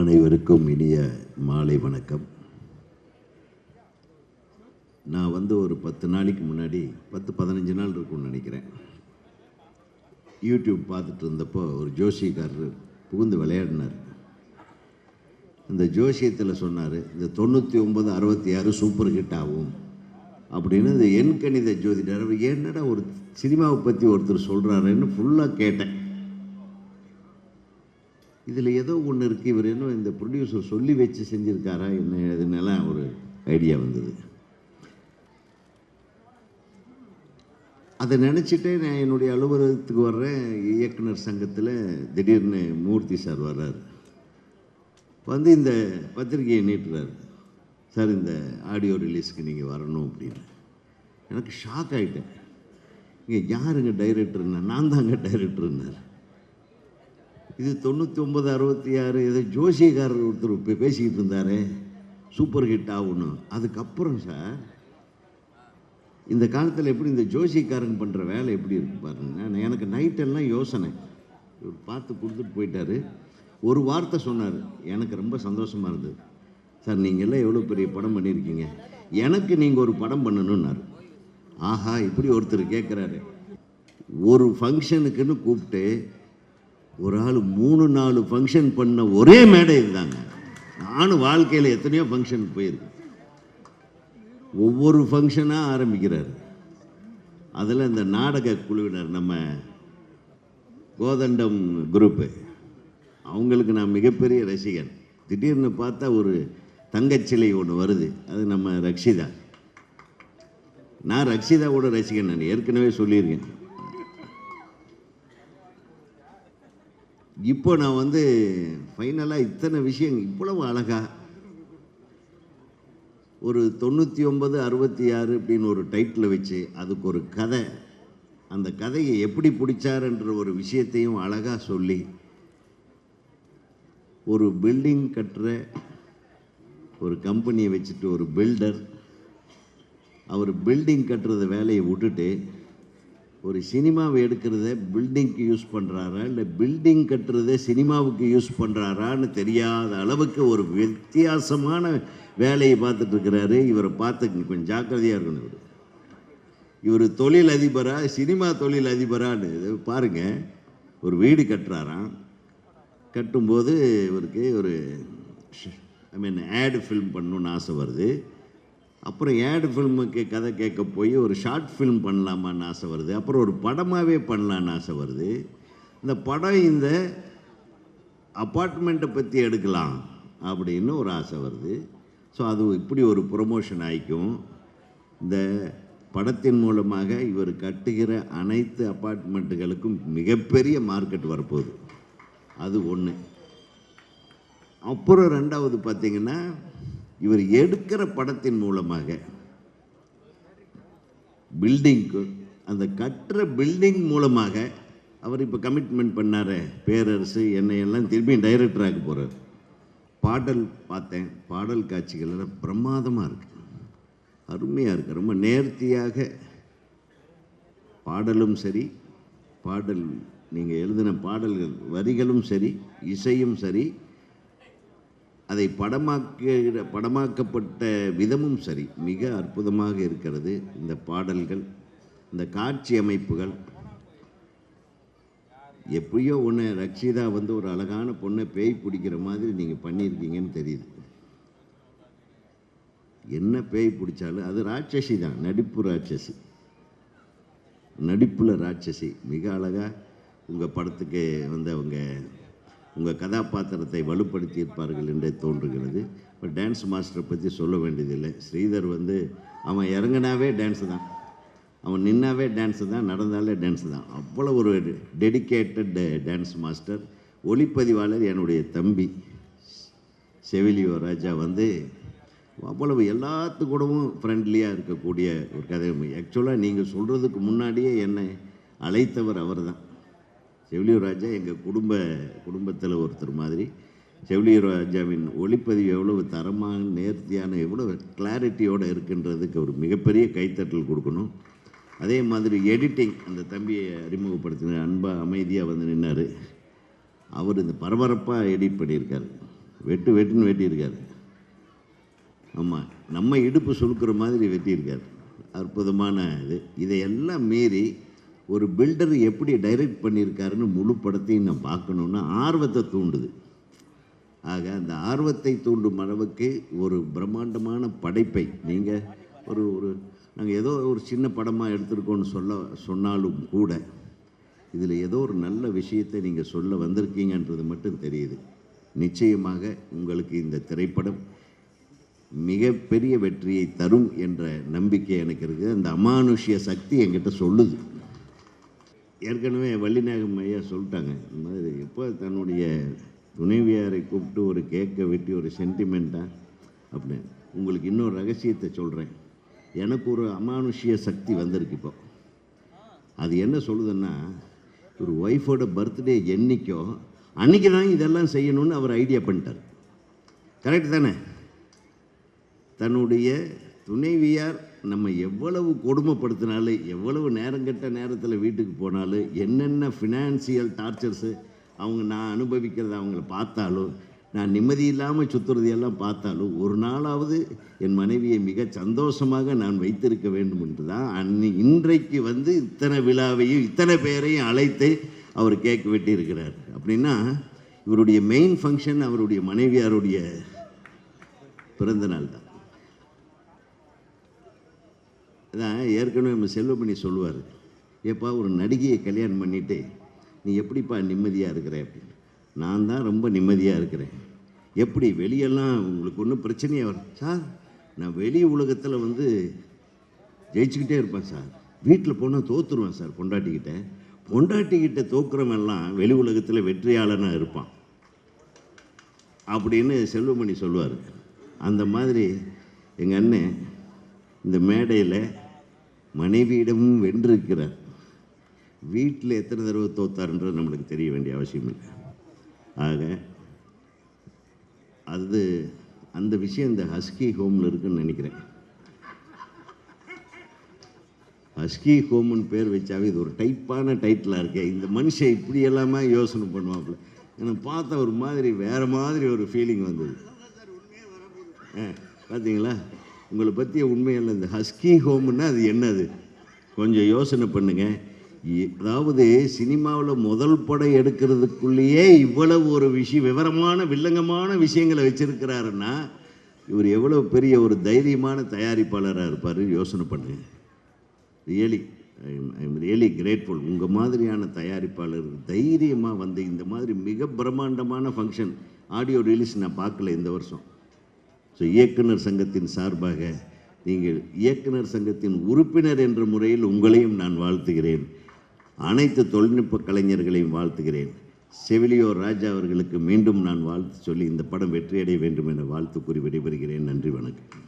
அனைவருக்கும் இனிய மாலை வணக்கம். நான் வந்து ஒரு பத்து நாளைக்கு முன்னாடி பத்து பதினஞ்சு நாள் இருக்கும்னு நினைக்கிறேன். யூடியூப் பார்த்துட்டு இருந்தப்போ ஒரு ஜோசியக்காரர் புகுந்து விளையாடினார். இந்த ஜோசியத்தில் சொன்னார் இந்த தொண்ணூற்றி ஒம்பது அறுபத்தி ஆறு சூப்பர் ஹிட் ஆகும். அப்படின்னு இந்த எண்கணித ஜோதிடர் அவர் என்னடா ஒரு சினிமாவை பற்றி ஒருத்தர் சொல்கிறாருன்னு ஃபுல்லாக கேட்டேன். இதில் ஏதோ ஒன்று இருக்குது இவர் என்ன இந்த ப்ரொடியூசர் சொல்லி வச்சு செஞ்சுருக்காரா என்ன இதுன்னெல்லாம் ஒரு ஐடியா வந்தது. அதை நினச்சிட்டே நான் என்னுடைய அலுவலகத்துக்கு வர்றேன். இயக்குனர் சங்கத்தில் திடீர்னு மூர்த்தி சார் வர்றார். வந்து இந்த பத்திரிகையை நீட்டுறாரு. சார் இந்த ஆடியோ ரிலீஸ்க்கு நீங்கள் வரணும் அப்படின்னு. எனக்கு ஷாக் ஆகிட்டேன் இங்கே யாருங்க டைரக்டர்னா நான் தாங்க டைரக்டர்னார் இது தொண்ணூற்றி ஒம்பது அறுபத்தி ஆறு ஏதோ ஜோசியக்காரர் ஒருத்தர் இப்போ பேசிக்கிட்டு இருந்தாரே. சூப்பர் ஹிட் ஆகணும் அதுக்கப்புறம் சார் இந்த காலத்தில் எப்படி இந்த ஜோசியக்காரங்க பண்ணுற வேலை எப்படி இருக்கு பாருங்க. நான் எனக்கு நைட்டெல்லாம் யோசனை. இவர் பார்த்து கொடுத்துட்டு போயிட்டாரு. ஒரு வார்த்தை சொன்னார். எனக்கு ரொம்ப சந்தோஷமாக இருந்தது. சார் நீங்கள்லாம் எவ்வளோ பெரிய படம் பண்ணியிருக்கீங்க. எனக்கு நீங்கள் ஒரு படம் பண்ணணுன்னாரு ஆஹா இப்படி ஒருத்தர் கேட்குறாரு ஒரு ஃபங்க்ஷனுக்குன்னு கூப்பிட்டு ஒரு ஆள் மூணு நாலு ஃபங்க்ஷன் பண்ண ஒரே மேடை இதுதாங்க நானும் வாழ்க்கையில் எத்தனையோ ஃபங்க்ஷனுக்கு போயிருக்கேன். ஒவ்வொரு ஃபங்க்ஷனாக ஆரம்பிக்கிறார். அதில் இந்த நாடக குழுவினர் நம்ம கோதண்டம் குரூப்பு அவங்களுக்கு நான் மிகப்பெரிய ரசிகன். திடீர்னு பார்த்தா ஒரு தங்கச்சிலை ஒன்று வருது. அது நம்ம ரக்ஷிதா. நான் ரக்ஷிதாவோட ரசிகன் நான் ஏற்கனவே சொல்லியிருக்கேன். இப்போ நான் வந்து ஃபைனலாக இத்தனை விஷயம் இவ்வளவு அழகாக ஒரு தொண்ணூற்றி ஒன்பது அறுபத்தி ஆறு அப்படின்னு ஒரு டைட்டில் வச்சு அதுக்கு ஒரு கதை. அந்த கதையை எப்படி பிடிச்சாருன்ற ஒரு விஷயத்தையும் அழகாக சொல்லி ஒரு பில்டிங் கட்டுற ஒரு கம்பெனியை வச்சுட்டு ஒரு பில்டர் அவர் பில்டிங் கட்டுறத வேலையை விட்டுட்டு ஒரு சினிமாவை எடுக்கிறத பில்டிங்க்கு யூஸ் பண்ணுறாரா இல்லை பில்டிங் கட்டுறத சினிமாவுக்கு யூஸ் பண்ணுறாரான்னு தெரியாத அளவுக்கு ஒரு வித்தியாசமான வேலையை பார்த்துட்ருக்கிறாரு இவரை பார்த்து கொஞ்சம் ஜாக்கிரதையாக இருக்கணும் இவர். இவர் தொழில் அதிபரா சினிமா தொழில் அதிபரான்னு பாருங்கள் பாருங்க. ஒரு வீடு கட்டுறாராம். கட்டும்போது இவருக்கு ஒரு ஐ மீன் ஆடு ஃபில்ம் பண்ணணுன்னு ஆசை வருது. அப்புறம் ஏடு ஃபில்முக்கு கதை கேட்க போய் ஒரு ஷார்ட் ஃபில்ம் பண்ணலாமான்னு ஆசை வருது. அப்புறம் ஒரு படமாகவே பண்ணலான்னு ஆசை வருது. இந்த படம் இந்த அப்பார்ட்மெண்ட்டை பற்றி எடுக்கலாம் அப்படின்னு ஒரு ஆசை வருது. ஸோ அது இப்படி ஒரு ப்ரொமோஷன் ஆகிக்கும் இந்த படத்தின் மூலமாக இவர் கட்டுகிற அனைத்து அப்பார்ட்மெண்ட்டுகளுக்கும் மிகப்பெரிய மார்க்கெட் வரப்போகுது. அது ஒன்று அப்புறம் ரெண்டாவது பார்த்திங்கன்னா இவர் எடுக்கிற படத்தின் மூலமாக பில்டிங்க்கு அந்த கட்டுற பில்டிங் மூலமாக அவர் இப்போ கமிட்மெண்ட் பண்ணார். பேரரசு என்னையெல்லாம் திரும்பி டைரக்டராக போகிறார் பாடல் பார்த்தேன். பாடல் காட்சிகள் பிரமாதமாக இருக்கு. அருமையாக இருக்கு. ரொம்ப நேர்த்தியாக பாடலும் சரி பாடல் நீங்கள் எழுதின பாடல்கள் வரிகளும் சரி இசையும் சரி அதை படமாக்குகிற படமாக்கப்பட்ட விதமும் சரி. மிக அற்புதமாக இருக்கிறது இந்த பாடல்கள் இந்த காட்சி அமைப்புகள். எப்படியோ ஒன்று ரக்ஷிதா வந்து ஒரு அழகான பொண்ணை பேய் பிடிக்கிற மாதிரி நீங்கள் பண்ணியிருக்கீங்கன்னு தெரியுது. என்ன பேய் பிடிச்சாலும் அது ராட்சசி தான் நடிப்பு ராட்சசி. நடிப்பில் ராட்சசி. மிக அழகாக உங்கள் படத்துக்கு வந்தவங்க உங்கள் கதாபாத்திரத்தை வலுப்படுத்தியிருப்பார்கள் என்றே தோன்றுகிறது. இப்போ டான்ஸ் மாஸ்டரை பற்றி சொல்ல வேண்டியதில்லை. ஸ்ரீதர் வந்து அவன் இறங்கினாவே டான்ஸு தான். அவன் நின்னாவே டான்ஸு தான் நடந்தாலே டான்ஸு தான். அவ்வளோ ஒரு டெடிக்கேட்டட் டான்ஸ் மாஸ்டர் ஒளிப்பதிவாளர் என்னுடைய தம்பி. செவிலியோ ராஜா வந்து அவ்வளவு எல்லாத்து கூடவும் ஃப்ரெண்ட்லியாக இருக்கக்கூடிய ஒரு கதை ஆக்சுவலாக நீங்கள் சொல்கிறதுக்கு முன்னாடியே என்னை அழைத்தவர் அவர் தான் செவிலியூர் ராஜா எங்கள் குடும்ப குடும்பத்தில் ஒருத்தர் மாதிரி. செவிலியூர் ராஜாவின் ஒளிப்பதிவு எவ்வளவு தரமான நேர்த்தியான எவ்வளவு கிளாரிட்டியோடு இருக்குன்றதுக்கு ஒரு மிகப்பெரிய கைத்தட்டல் கொடுக்கணும். அதே மாதிரி எடிட்டிங் அந்த தம்பியை அறிமுகப்படுத்தின அன்பாக அமைதியாக வந்து நின்னார். அவர் இந்த பரபரப்பாக எடிட் பண்ணியிருக்காரு. வெட்டு வெட்டுன்னு வெட்டியிருக்காரு. ஆமாம் நம்ம இடுப்பு சுருக்கிற மாதிரி வெட்டியிருக்கார். அற்புதமான இது. இதையெல்லாம் மீறி ஒரு பில்டர் எப்படி டைரக்ட் பண்ணியிருக்காருன்னு முழு படத்தையும் நான் பார்க்கணுன்னு ஆர்வத்தை தூண்டுது. ஆக அந்த ஆர்வத்தை தூண்டும் அளவுக்கு ஒரு பிரம்மாண்டமான படைப்பை நீங்கள் ஒரு ஒரு நாங்கள் ஏதோ ஒரு சின்ன படமாக எடுத்திருக்கோன்னு சொல்ல சொன்னாலும் கூட இதில் ஏதோ ஒரு நல்ல விஷயத்தை நீங்கள் சொல்ல வந்திருக்கீங்கன்றது மட்டும் தெரியுது. நிச்சயமாக உங்களுக்கு இந்த திரைப்படம் மிகப்பெரிய வெற்றியை தரும் என்ற நம்பிக்கை எனக்கு இருக்குது. அந்த அமானுஷ்ய சக்தி என்கிட்ட சொல்லுது. ஏற்கனவே வள்ளிநாயகம் ஐயா சொல்லிட்டாங்க இந்த மாதிரி எப்போ தன்னுடைய துணைவியாரை கூப்பிட்டு ஒரு கேக்கை வெட்டி ஒரு சென்டிமெண்ட்டாக அப்படின்னு. உங்களுக்கு இன்னொரு ரகசியத்தை சொல்கிறேன் எனக்கு ஒரு அமானுஷ்ய சக்தி வந்திருக்கு இப்போ. அது என்ன சொல்லுதுன்னா ஒரு ஒய்ஃபோட பர்த்டே என்றைக்கோ அன்றைக்கி தான் இதெல்லாம் செய்யணும்னு அவர் ஐடியா பண்ணிட்டார். கரெக்ட் தானே? தன்னுடைய துணைவியார் நம்ம எவ்வளவு கொடுமைப்படுத்தினாலும் எவ்வளவு நேரங்கட்ட நேரத்தில் வீட்டுக்கு போனாலும் என்னென்ன ஃபினான்சியல் டார்ச்சர்ஸு அவங்க நான் அனுபவிக்கிறத அவங்கள பார்த்தாலும் நான் நிம்மதி இல்லாமல் சுற்றுறதையெல்லாம் பார்த்தாலும் ஒரு நாளாவது என் மனைவியை மிக சந்தோஷமாக நான் வைத்திருக்க வேண்டும் என்று தான் அன்னி இன்றைக்கு வந்து இத்தனை விழாவையும் இத்தனை பேரையும் அழைத்து அவர் கேக் வெட்டியிருக்கிறார். அப்படின்னா இவருடைய மெயின் ஃபங்க்ஷன் அவருடைய மனைவியாருடைய பிறந்தநாள் தான் அதான் ஏற்கனவே நம்ம செல்வமணி சொல்லுவார். எப்பா ஒரு நடிகையை கல்யாணம் பண்ணிவிட்டு நீ எப்படிப்பா நிம்மதியாக இருக்கிற அப்படின்னு. நான் தான் ரொம்ப நிம்மதியாக இருக்கிறேன். எப்படி வெளியெல்லாம் உங்களுக்கு ஒன்றும் பிரச்சனையாக வரும் சார் நான் வெளி உலகத்தில் வந்து ஜெயிச்சுக்கிட்டே இருப்பேன் சார். வீட்டில் போனால் தோற்றுருவேன் சார் பொண்டாட்டிக்கிட்ட. பொண்டாட்டிக்கிட்ட தோக்குறவெல்லாம் வெளி உலகத்தில் வெற்றியாளனாக இருப்பான். அப்படின்னு செல்வமணி சொல்லுவார். அந்த மாதிரி எங்கள் அண்ணன் இந்த மேடையில் மனைவியிடமும் வென்றிருக்கிறார். வீட்டில் எத்தனை தடவை தோத்தாருன்றது நம்மளுக்கு தெரிய வேண்டிய அவசியம் இல்லை. ஆக அது அந்த விஷயம் இந்த ஹஸ்கி ஹோமில் இருக்குன்னு நினைக்கிறேன். ஹஸ்கி ஹோம்னு பேர் வச்சாவே இது ஒரு டைப்பான டைட்டிலாக இருக்கே. இந்த மனுஷன் இப்படி எல்லாமே யோசனை பண்ணுவாப்புல. எனக்கு பார்த்த ஒரு மாதிரி வேறு மாதிரி ஒரு ஃபீலிங் வந்தது. ஆ பார்த்தீங்களா உங்களை பற்றிய உண்மையில் இந்த ஹஸ்கி ஹோம்னா அது என்னது? கொஞ்சம் யோசனை பண்ணுங்க. அதாவது சினிமாவில் முதல் படம் எடுக்கிறதுக்குள்ளேயே இவ்வளவு ஒரு விஷயம் விவரமான வில்லங்கமான விஷயங்களை வச்சுருக்கிறாருன்னா இவர் எவ்வளோ பெரிய ஒரு தைரியமான தயாரிப்பாளராக இருப்பார்? யோசனை பண்ணுங்க. ரியலி ஐம் ரியலி கிரேட்ஃபுல் உங்கள் மாதிரியான தயாரிப்பாளர் தைரியமாக வந்து இந்த மாதிரி மிக பிரம்மாண்டமான ஃபங்க்ஷன் ஆடியோ ரிலீஸ் நான் பார்க்கல இந்த வருஷம். ஸோ இயக்குனர் சங்கத்தின் சார்பாக நீங்கள் இயக்குனர் சங்கத்தின் உறுப்பினர் என்ற முறையில் உங்களையும் நான் வாழ்த்துகிறேன். அனைத்து தொழில்நுட்ப கலைஞர்களையும் வாழ்த்துகிறேன். செவிலியோர் ராஜா அவர்களுக்கு மீண்டும் நான் வாழ்த்து சொல்லி இந்த படம் வெற்றியடைய வேண்டும் என வாழ்த்து கூறி விடைபெறுகிறேன். நன்றி வணக்கம்.